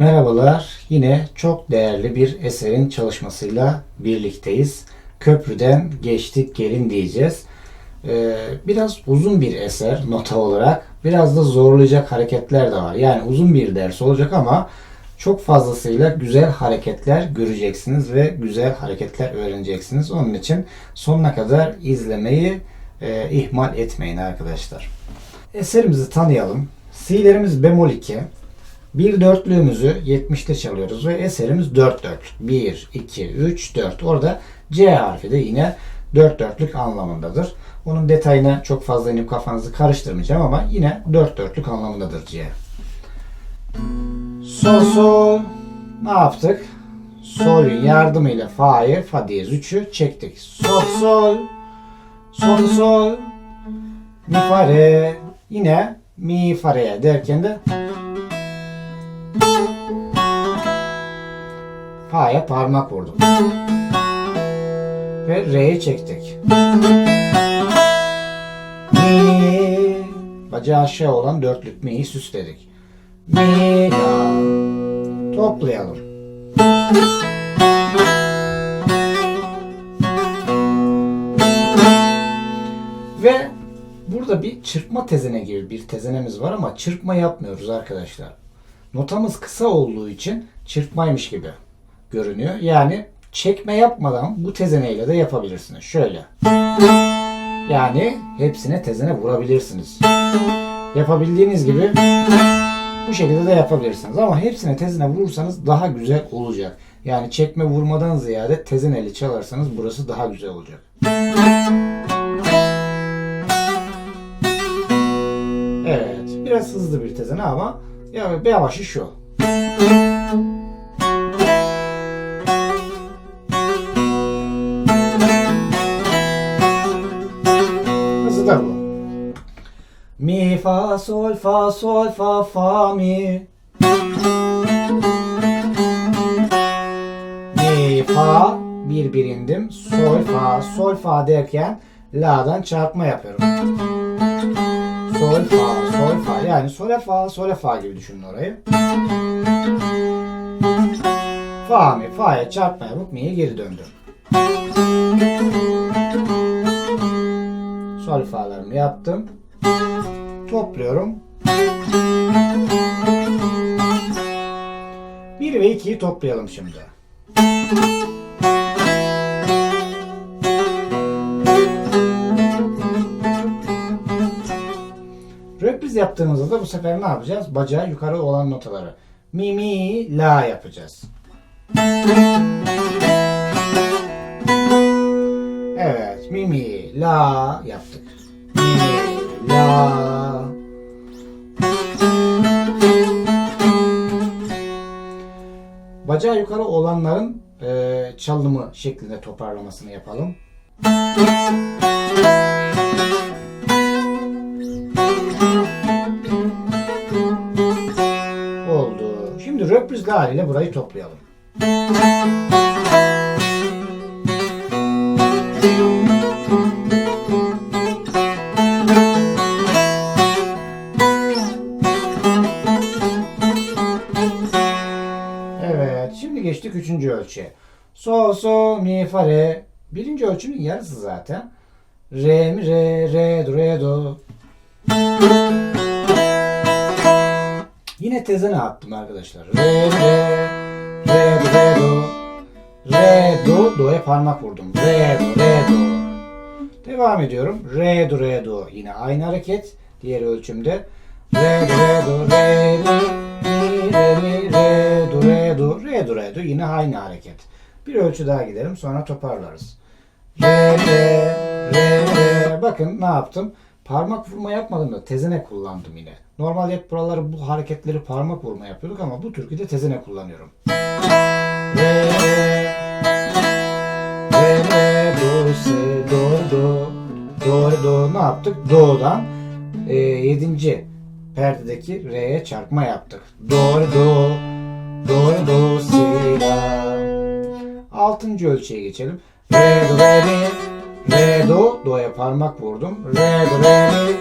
Merhabalar. Yine çok değerli bir eserin çalışmasıyla birlikteyiz. Köprüden geçtik gelin diyeceğiz. Ee, biraz uzun bir eser nota olarak. Biraz da zorlayacak hareketler de var. Yani uzun bir ders olacak ama çok fazlasıyla güzel hareketler göreceksiniz ve güzel hareketler öğreneceksiniz. Onun için sonuna kadar izlemeyi e, ihmal etmeyin arkadaşlar. Eserimizi tanıyalım. Si'lerimiz bemol 2. Bir dörtlüğümüzü 70'te çalıyoruz ve eserimiz 4 4. 1, 2, 3, 4. Orada C harfi de yine 4 dörtlük anlamındadır. Onun detayına çok fazla inip kafanızı karıştırmayacağım ama yine 4 dörtlük anlamındadır C. Sol sol ne yaptık? Sol'ün yardımıyla fa'yı fa diyez 3'ü çektik. Sol sol sol sol mi fa re yine mi fa derken de Fa'ya parmak vurdum. Ve Re'yi çektik. Mi bacağı aşağı olan dörtlük mi'yi süsledik. Mi la toplayalım. Ve burada bir çırpma tezene gibi bir tezenemiz var ama çırpma yapmıyoruz arkadaşlar. Notamız kısa olduğu için çırpmaymış gibi görünüyor. Yani çekme yapmadan bu tezeneyle de yapabilirsiniz. Şöyle. Yani hepsine tezene vurabilirsiniz. Yapabildiğiniz gibi bu şekilde de yapabilirsiniz. Ama hepsine tezene vurursanız daha güzel olacak. Yani çekme vurmadan ziyade tezeneli çalarsanız burası daha güzel olacak. Evet. Biraz hızlı bir tezene ama ya yavaşı şu. Bu. Mi fa sol fa sol fa fa mi. Mi fa bir bir indim. Sol fa sol fa derken la'dan çarpma yapıyorum. Sol fa sol fa yani sole fa sole fa gibi düşünün orayı. Fa mi fa'ya çarpma yapıp mi'ye geri döndüm. Sol fa'larımı yaptım. Topluyorum. 1 ve 2'yi toplayalım şimdi. Reprise yaptığımızda da bu sefer ne yapacağız? Bacağı yukarı olan notaları. Mi, mi, la yapacağız. Evet, mi, mi, la yaptık. Mi, la. Bacağı yukarı olanların e, çalımı şeklinde toparlamasını yapalım. Oldu. Şimdi röprizli haliyle burayı toplayalım. Ölçüye. Sol, sol, mi, fa, re. Birinci ölçünün yarısı zaten. Re, mi, re, re, do, re, do. Yine tezene attım arkadaşlar. Re, re, re, do, re, do. Re, do, do'ya parmak vurdum. Re, do, re, do. Devam ediyorum. Re, do, re, do. Yine aynı hareket. Diğer ölçümde. Re, do, re, do, re, mi, re, mi, re, do, re, do. Re, do, re, do. Yine aynı hareket. Bir ölçü daha gidelim. Sonra toparlarız. Re, re, re, re. Bakın ne yaptım? Parmak vurma yapmadım da tezene kullandım yine. Normalde hep buraları bu hareketleri parmak vurma yapıyorduk ama bu türküde tezene kullanıyorum. Re, re, re, re, do, se, do, do, do, do. Ne yaptık? Do'dan e, yedinci perdedeki re'ye çarpma yaptık. Do, do, do, do, si, la. Altıncı ölçüye geçelim. Re, do, re, mi. Re, do, do'ya parmak vurdum. Re, do, re, mi.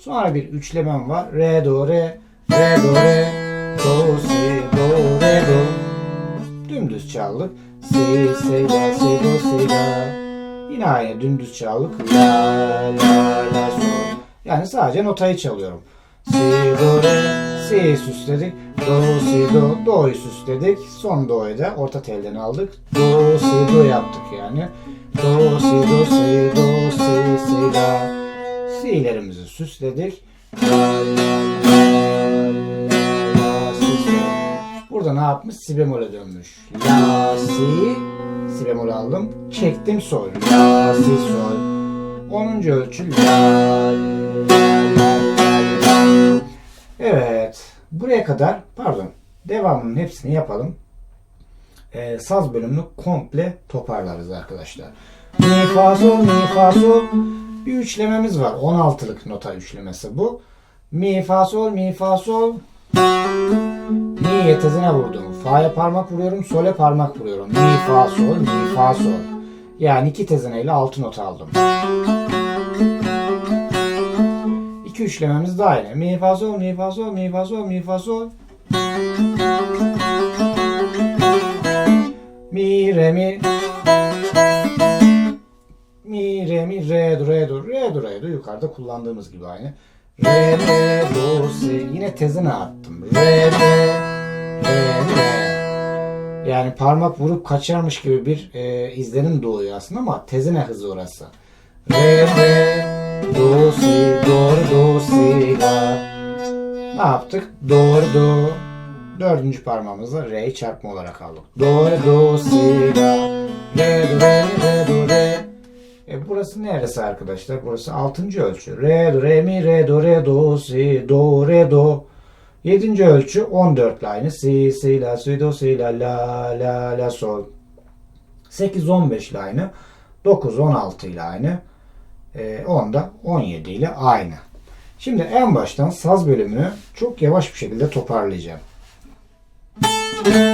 Sonra bir üçlemem var. Re, do, re, re, do, re, do, si, do, dümdüz çaldık. Si, si, la, si, do, si, la. Yine aynı dümdüz çaldık. La, la, la, sol. Yani sadece notayı çalıyorum. Si, do, re, si süsledik. Do, si, do, do'yu süsledik. Son do'yu da orta telden aldık. Do, si, do yaptık yani. Do, si, do, si, do, si, si, la. Si'lerimizi süsledik. La, la, la, la, si, sol. Burada ne yapmış? Si bemole dönmüş. La, si, si bemol aldım. Çektim sol. La, si, sol. 10. ölçü la, la. Evet. Buraya kadar pardon. Devamının hepsini yapalım. Ee, saz bölümünü komple toparlarız arkadaşlar. Mi, fa, sol, mi, fa, sol. Bir üçlememiz var. 16'lık nota üçlemesi bu. Mi, fa, sol, mi, fa, sol. Mi'ye tezine vurdum. Fa'ya parmak vuruyorum. Sol'e parmak vuruyorum. Mi, fa, sol, mi, fa, sol. Yani iki tezineyle altı nota aldım. İki üçlememiz de aynı. Mi, fa, sol, mi, fa, sol, mi, fa, sol, mi, fa, sol. Mi, re, mi. Mi, re, mi, re, do, re, do, re, do, re, do. Yukarıda kullandığımız gibi aynı. Re, re, do, si. Yine tezine attım. Re, re, re, re. Yani parmak vurup kaçarmış gibi bir e, izlenim doğuyor aslında ama tezine hızı orası. Re, re, do, si, do, re, do, si, la. Ne yaptık? Do, re, do. Dördüncü parmağımızla re'yi çarpma olarak aldık. Do, re, do, si, la. Re, do, re, re, do, re. E burası neresi arkadaşlar? Burası 6. ölçü. Re, do, re, mi, re, do, re, do, si, do, re, do. 7. ölçü 14 aynı. Si, si, la, si, do, si, la, la, la, la, sol. 8, 15 ile aynı. 9, 16 ile aynı. E, 10 da 17 ile aynı. Şimdi en baştan saz bölümünü çok yavaş bir şekilde toparlayacağım. Evet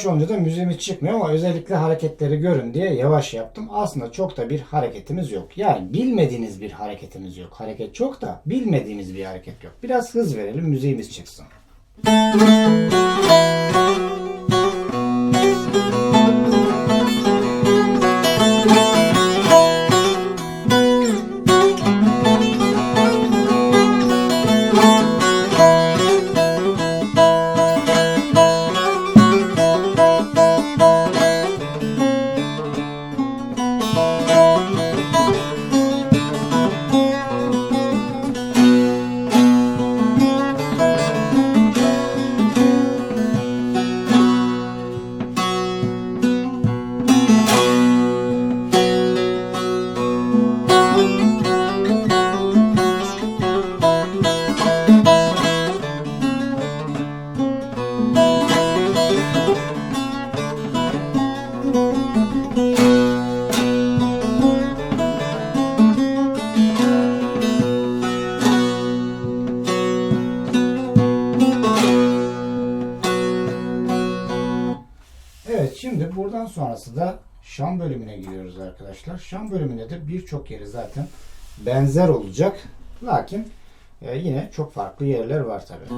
yavaş olunca da müziğimiz çıkmıyor ama özellikle hareketleri görün diye yavaş yaptım. Aslında çok da bir hareketimiz yok. Yani bilmediğiniz bir hareketimiz yok. Hareket çok da bilmediğimiz bir hareket yok. Biraz hız verelim müziğimiz çıksın. Evet buradan sonrası da Şam bölümüne giriyoruz arkadaşlar. Şam bölümünde de birçok yeri zaten benzer olacak. Lakin E, yine çok farklı yerler var tabi.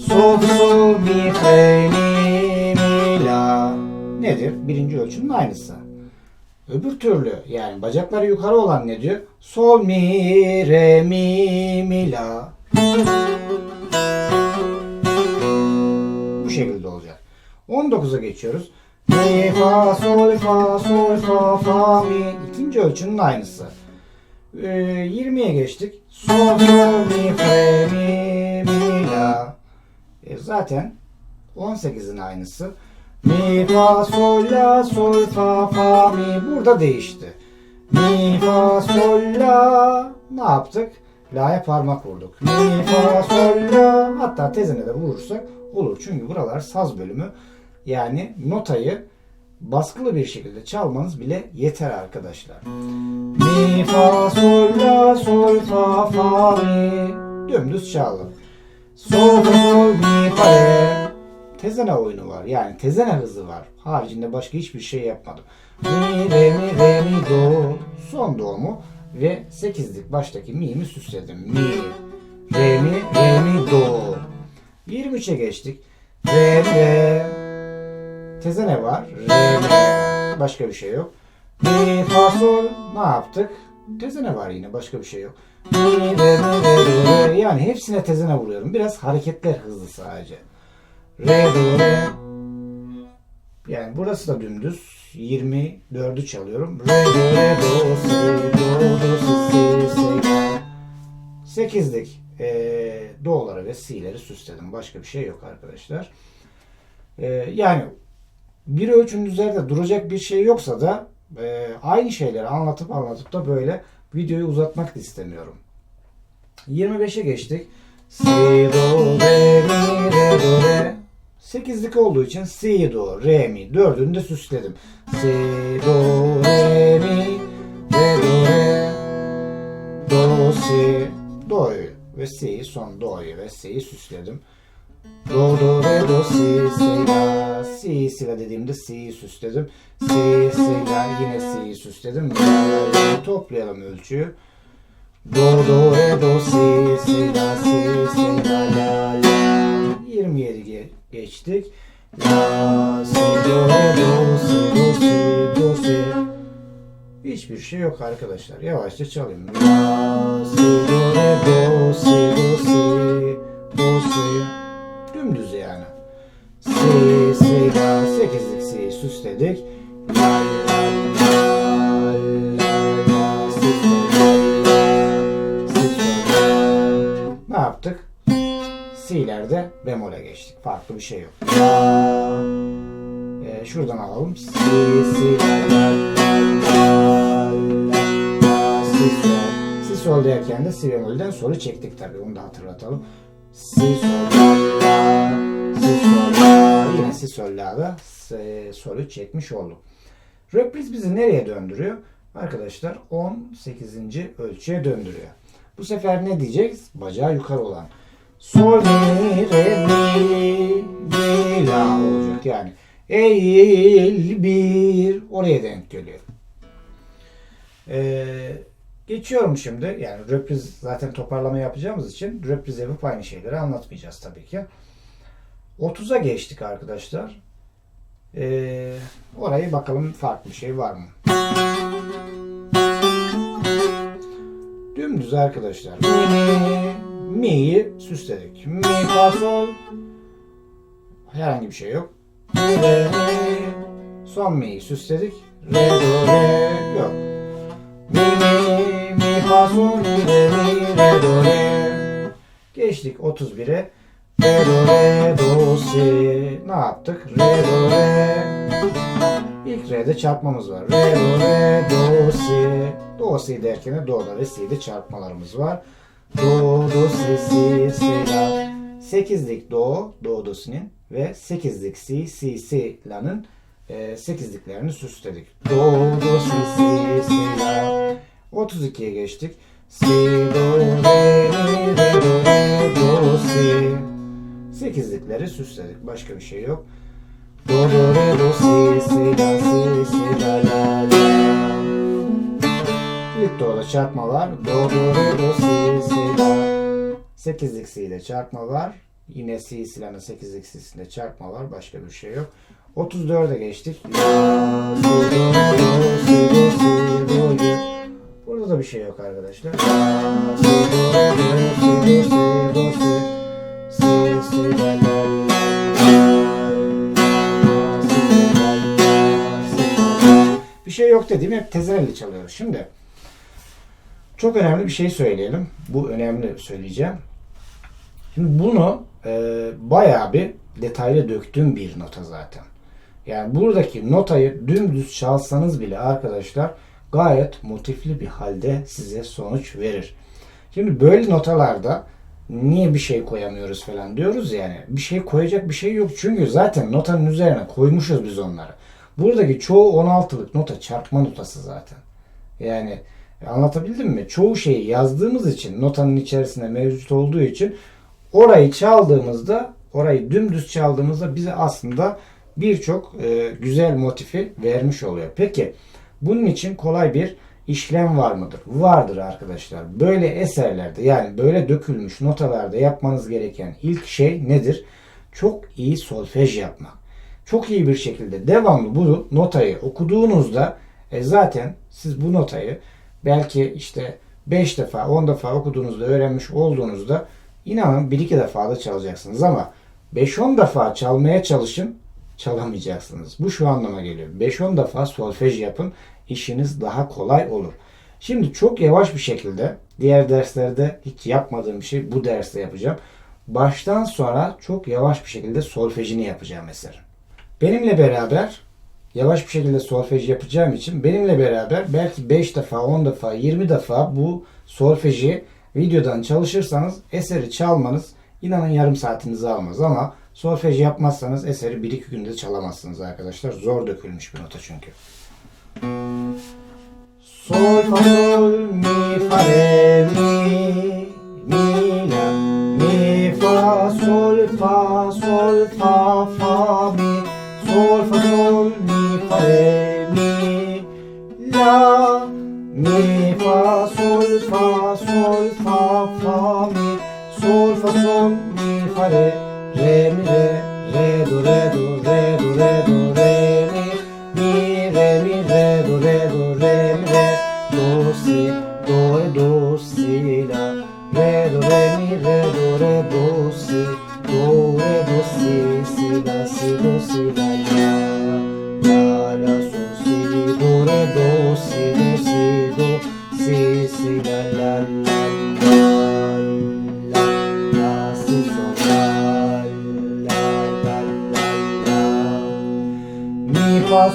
Sol, sol, mi, re, mi, mi, la. Nedir? Birinci ölçünün aynısı. Öbür türlü yani bacakları yukarı olan ne diyor? Sol, mi, re, mi, mi, la. Bu şekilde olacak. 19'a geçiyoruz. Mi, fa, sol, fa, sol, fa, fa, mi. İkinci ölçünün aynısı. Ee, 20'ye geçtik. Sol, sol, mi, re, mi, mi, la. E, zaten 18'in aynısı. Mi, fa, sol, la, sol, fa, fa, mi. Burada değişti. Mi, fa, sol, la. Ne yaptık? La'ya parmak vurduk. Mi, fa, sol, la. Hatta tezene de vurursak olur. Çünkü buralar saz bölümü. Yani notayı baskılı bir şekilde çalmanız bile yeter arkadaşlar. Mi, fa, sol, la, sol, fa, fa, mi. Dümdüz çaldım. Sol, sol, mi, fa, re. Tezene oyunu var. Yani tezene hızı var. Haricinde başka hiçbir şey yapmadım. Mi, re, mi, re, mi, do. Son do'mu ve sekizlik baştaki mi'mi süsledim. Mi, re, mi, re, mi, do. 23'e geçtik. Re, re. Tezene var. Re, re. Başka bir şey yok. Mi, fa, sol. Ne yaptık? Tezene var yine. Başka bir şey yok. Mi, re, re, do, re. Yani hepsine tezene vuruyorum. Biraz hareketler hızlı sadece. Re, do, re. Yani burası da dümdüz. 24'ü çalıyorum. Re, do, re, do, si, do, do, si, si, si, la. Sekizlik e, do'ları ve si'leri süsledim. Başka bir şey yok arkadaşlar. E, yani bir ölçünün üzerinde duracak bir şey yoksa da e, aynı şeyleri anlatıp anlatıp da böyle videoyu uzatmak da istemiyorum. 25'e geçtik. Si, do, re, mi, re, do, re. 8'lik olduğu için si, do, re, mi. Dördünü de süsledim. Si, do, re, mi, re, do, re. Do, si, do'yu ve si'yi son do'yu ve si'yi süsledim. Do, do, re, do, si, si, la. Si, si, la dediğimde si'yi süsledim. Si, si, la yine si'yi süsledim. La. Toplayalım ölçüyü. Do, do, re, do, si, si, la, si, si, la, la, la. 27 ge- geçtik. La, si, do, re, do, si, do, si, do, si. Hiçbir şey yok arkadaşlar. Yavaşça çalayım. La, si, do, re, do, si, do, si, do, si. Si, sol, la. Ne yaptık? Si'lerde bemole geçtik. Farklı bir şey yok. La, e, şuradan alalım. Si, si, la, la, la, la, la, si, sol. Derken de si bemolden soru çektik tabii. Onu da hatırlatalım. Si, sol, la. Yine si, sol, la da si, solü çekmiş olduk. Repriz bizi nereye döndürüyor? Arkadaşlar 18. ölçüye döndürüyor. Bu sefer ne diyeceğiz? Bacağı yukarı olan. Sol, mi, re, mi, mi, la olacak yani. Eğil bir oraya denk geliyor. Ee, geçiyorum şimdi. Yani reprise zaten toparlama yapacağımız için reprise yapıp aynı şeyleri anlatmayacağız tabii ki. 30'a geçtik arkadaşlar. Ee, orayı bakalım farklı bir şey var mı? Dümdüz arkadaşlar. Mi, mi'yi süsledik. Mi, fa, sol. Herhangi bir şey yok. Re. Son mi'yi süsledik. Re, do, re. Yok. Mi, mi, mi, fa, sol, mi, re, mi, re, do, re. Geçtik 31'e. Re, do, re, do, si. Ne yaptık? Re, do, re. İlk re'de çarpmamız var. Re, do, re, do, si. Do, si derken de do'da ve si'de çarpmalarımız var. Do, do, si, si, si, la. Sekizlik do, do, do, si'nin ve sekizlik si, si, si, la'nın e, sekizliklerini süsledik. Do, do, si, si, si, la. 32'ye geçtik. Si, do, re, mi, re, do, re, do, si. Sekizlikleri süsledik. Başka bir şey yok. Do, do, re, do, si, si, la, si, si, la, la, la. İlk do'da çarpma. Do, do, re, do, si, si, la. 8'lik si ile çarpma. Yine si silahının 8'lik si'sinde çarpma var. Başka bir şey yok. 34'e geçtik. La, si, do, do, si, do, si, do, do. Burada da bir şey yok arkadaşlar. La, si, do, do, si, do, si, do, si. Bir şey yok dediğim hep tezelli çalıyoruz. Şimdi çok önemli bir şey söyleyelim. Bu önemli söyleyeceğim. Şimdi bunu e, bayağı bir detaylı döktüğüm bir nota zaten. Yani buradaki notayı dümdüz çalsanız bile arkadaşlar gayet motifli bir halde size sonuç verir. Şimdi böyle notalarda niye bir şey koyamıyoruz falan diyoruz yani. Bir şey koyacak bir şey yok. Çünkü zaten notanın üzerine koymuşuz biz onları. Buradaki çoğu 16'lık nota çarpma notası zaten. Yani anlatabildim mi? Çoğu şeyi yazdığımız için notanın içerisinde mevcut olduğu için orayı çaldığımızda orayı dümdüz çaldığımızda bize aslında birçok e, güzel motifi vermiş oluyor. Peki bunun için kolay bir işlem var mıdır? Vardır arkadaşlar. Böyle eserlerde yani böyle dökülmüş notalarda yapmanız gereken ilk şey nedir? Çok iyi solfej yapmak. Çok iyi bir şekilde devamlı bu notayı okuduğunuzda e, zaten siz bu notayı belki işte 5 defa 10 defa okuduğunuzda öğrenmiş olduğunuzda inanın 1-2 defa da çalacaksınız ama 5-10 defa çalmaya çalışın çalamayacaksınız. Bu şu anlama geliyor. 5-10 defa solfej yapın işiniz daha kolay olur. Şimdi çok yavaş bir şekilde diğer derslerde hiç yapmadığım bir şey bu derste yapacağım. Baştan sonra çok yavaş bir şekilde solfejini yapacağım eserin. Benimle beraber yavaş bir şekilde solfej yapacağım için benimle beraber belki 5 defa, 10 defa, 20 defa bu solfeji videodan çalışırsanız eseri çalmanız inanın yarım saatinizi almaz ama solfej yapmazsanız eseri 1-2 günde çalamazsınız arkadaşlar. Zor dökülmüş bir nota çünkü. Sol fa sol mi fa re mi mi la mi fa sol fa sol fa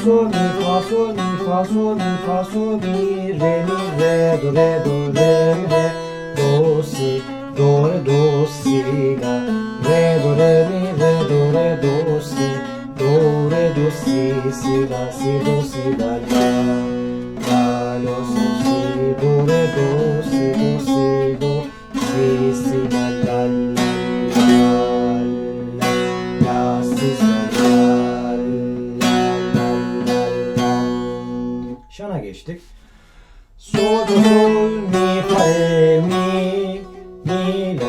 sol mi fa sol mi fa sol mi fa sol mi re mi re do re do re re do si do re do si la re do re mi re do re do si do re do si si la si do si la la la lo so si do re do si do si mi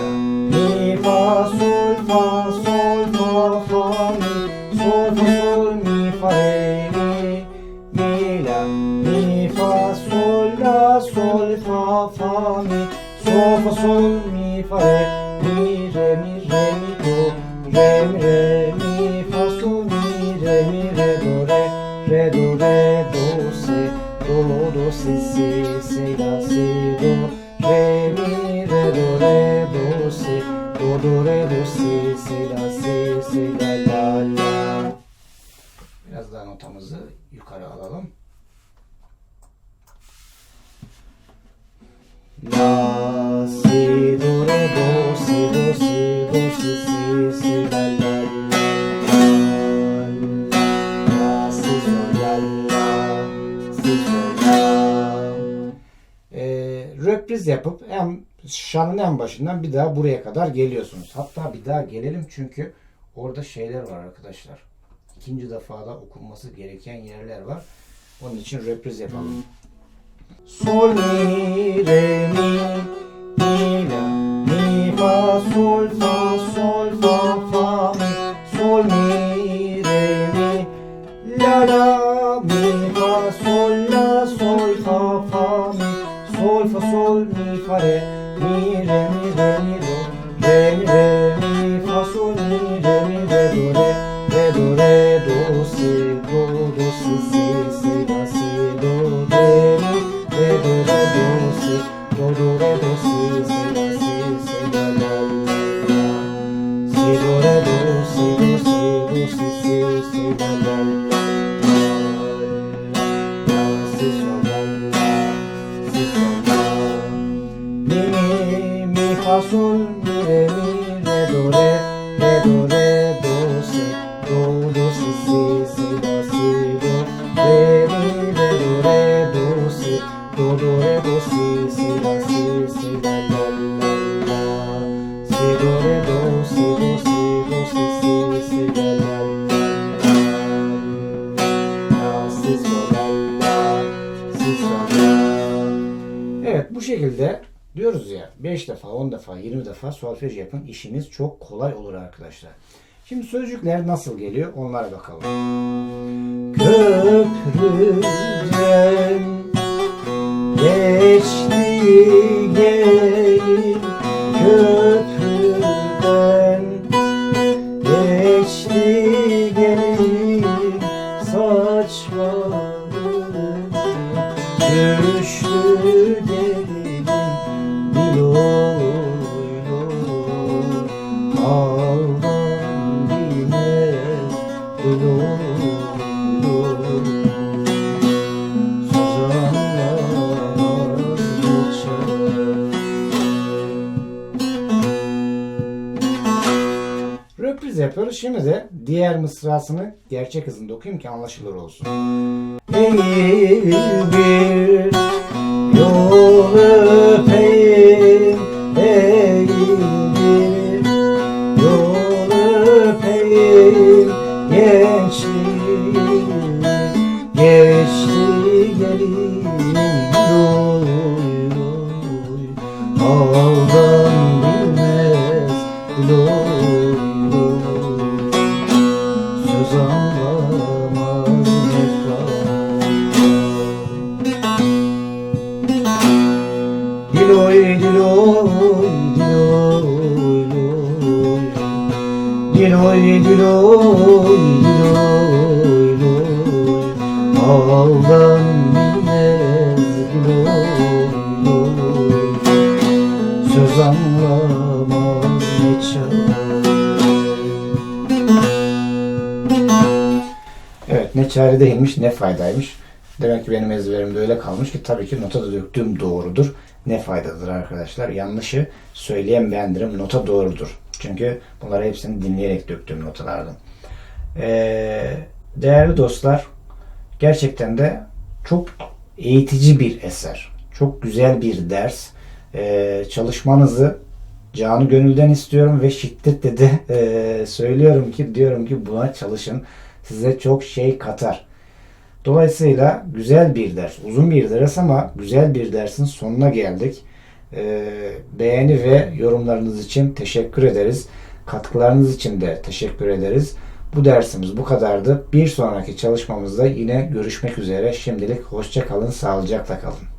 si si si la la la la la si sol la la si sol la ee, röpriz yapıp en şanın en başından bir daha buraya kadar geliyorsunuz. Hatta bir daha gelelim çünkü orada şeyler var arkadaşlar. İkinci defada okunması gereken yerler var. Onun için röpriz yapalım. Sol mi re mi mi la fa sol fa sol fa fa mi sol mi re mi? La la mi fa sol la sol fa fa mi. Sol fa sol mi fa re mi re mi re mi do. Re mi re mi fa sol mi re mi re do re re do re do si do do si si si do. Do re do si do si do si si si la la la si sol la la si sol la Evet bu şekilde diyoruz ya 5 defa 10 defa 20 defa solfej yapın işiniz çok kolay olur arkadaşlar. Şimdi sözcükler nasıl geliyor onlara bakalım. Köprüden geçti gelin köprüden Röpriz yapıyoruz. Şimdi de diğer mısrasını gerçek hızında okuyayım ki anlaşılır olsun. Eğil bir yol Doy doy Söz anlamaz diloy diloy Diloy diloy diloy ne çare değilmiş ne faydaymış. Demek ki benim ezberimde öyle kalmış ki tabii ki nota da döktüğüm doğrudur. Ne faydadır arkadaşlar. Yanlışı söyleyen bendirim. Nota doğrudur. Çünkü bunları hepsini dinleyerek döktüğüm notalardan. Ee, değerli dostlar gerçekten de çok eğitici bir eser. Çok güzel bir ders. Ee, çalışmanızı canı gönülden istiyorum ve şiddetle de e, söylüyorum ki diyorum ki buna çalışın. Size çok şey katar. Dolayısıyla güzel bir ders, uzun bir ders ama güzel bir dersin sonuna geldik. Ee, beğeni ve yorumlarınız için teşekkür ederiz. Katkılarınız için de teşekkür ederiz. Bu dersimiz bu kadardı. Bir sonraki çalışmamızda yine görüşmek üzere. Şimdilik hoşça kalın, sağlıcakla kalın.